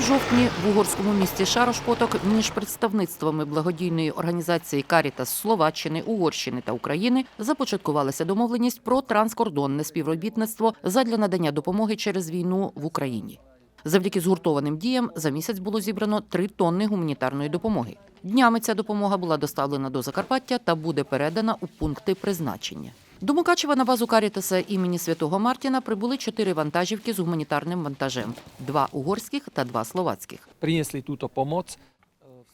в жовтні в угорському місті Шарошпоток між представництвами благодійної організації Карітас Словаччини, Угорщини та України започаткувалася домовленість про транскордонне співробітництво задля надання допомоги через війну в Україні. Завдяки згуртованим діям за місяць було зібрано три тонни гуманітарної допомоги. Днями ця допомога була доставлена до Закарпаття та буде передана у пункти призначення. До Мукачева на базу Карітаса імені Святого Мартіна прибули чотири вантажівки з гуманітарним вантажем: два угорських та два словацьких. priniesli túto pomoc.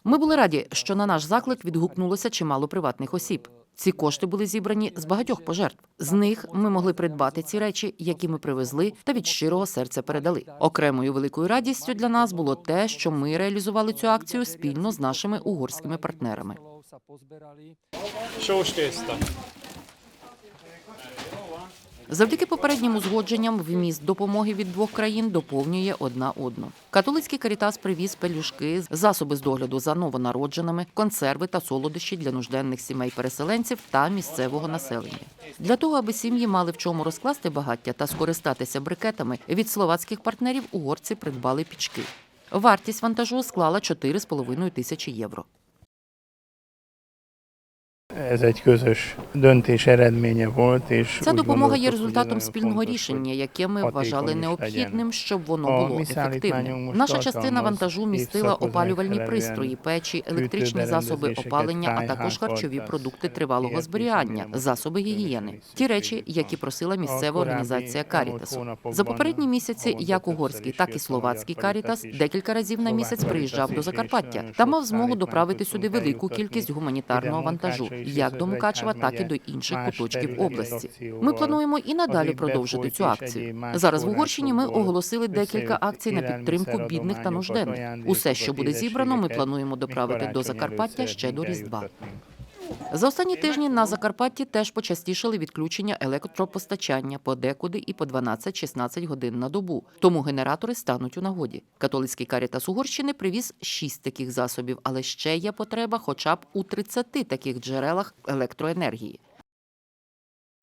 Ми були раді, що на наш заклик відгукнулося чимало приватних осіб. Ці кошти були зібрані з багатьох пожертв. З них ми могли придбати ці речі, які ми привезли та від щирого серця передали. Окремою великою радістю для нас було те, що ми реалізували цю акцію спільно з нашими угорськими партнерами. Завдяки попереднім узгодженням вміст допомоги від двох країн доповнює одна одну. Католицький карітас привіз пелюшки, засоби з догляду за новонародженими, консерви та солодощі для нужденних сімей переселенців та місцевого населення. Для того, аби сім'ї мали в чому розкласти багаття та скористатися брикетами, від словацьких партнерів угорці придбали пічки. Вартість вантажу склала 4,5 тисячі євро. Ez egy közös döntés eredménye volt, és Ця допомога є результатом спільного рішення, яке ми вважали необхідним, щоб воно було ефективним. Наша частина вантажу містила опалювальні пристрої, печі, електричні засоби опалення, а також харчові продукти тривалого зберігання, засоби гігієни, ті речі, які просила місцева організація Карітасу. За попередні місяці як угорський, так і словацький Карітас декілька разів на місяць приїжджав до Закарпаття та мав змогу доправити сюди велику кількість гуманітарного вантажу, як до Мукачева, так і до інших куточків області. Ми плануємо і надалі продовжити цю акцію. Зараз в Угорщині ми оголосили декілька акцій на підтримку бідних та нужденних. Усе, що буде зібрано, ми плануємо доправити до Закарпаття ще до Різдва. За останні тижні на Закарпатті теж почастішали відключення електропостачання подекуди і по 12-16 годин на добу. Тому генератори стануть у нагоді. Католицький карітас Угорщини привіз 6 таких засобів, але ще є потреба хоча б у 30 таких джерелах електроенергії.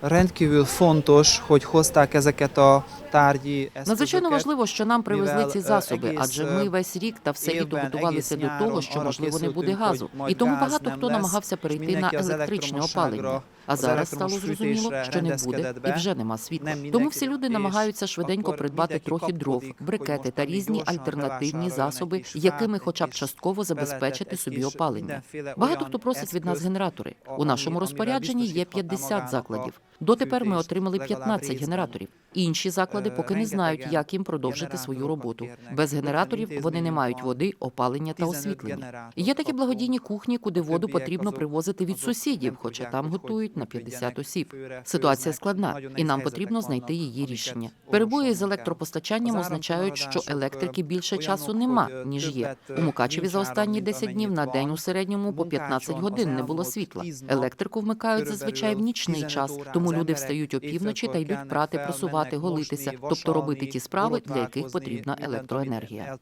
Rendkívül fontos, hogy hozták ezeket a tárgyi Надзвичайно важливо, що нам привезли ці засоби, е, адже ми весь рік та все літо готувалися до того, що можливо не буде газу, і тому багато хто намагався перейти на електричне опалення. А зараз стало зрозуміло, що не буде і вже нема світла. Тому всі люди намагаються швиденько придбати трохи дров, брикети та різні альтернативні засоби, якими хоча б частково забезпечити собі опалення. Багато хто просить від нас генератори. У нашому розпорядженні є biztosíthatná 50 закладів. Дотепер ми отримали legalább 15 генераторів. Інші заклади Е, поки не знають, як їм продовжити свою роботу. Без генераторів вони не мають води, опалення та освітлення. Є такі благодійні кухні, куди воду потрібно привозити від сусідів, хоча там готують на підняти 50 осіб. Ситуація складна, і нам потрібно знайти її рішення. Перебої з електропостачанням означають, що електрики більше часу нема, ніж є. У Мукачеві за останні áram, 10 днів на день у середньому по 15 годин не було світла. Електрику вмикають зазвичай в нічний час, тому люди встають опівночі та йдуть прати, просувати, голитися, тобто робити ті справи, для яких потрібна електроенергія.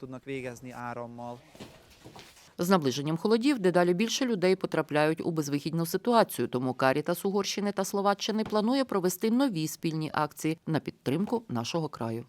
З наближенням холодів дедалі більше людей потрапляють у безвихідну ситуацію, тому Карітас Угорщини та Словаччини планує провести нові спільні акції на підтримку нашого краю.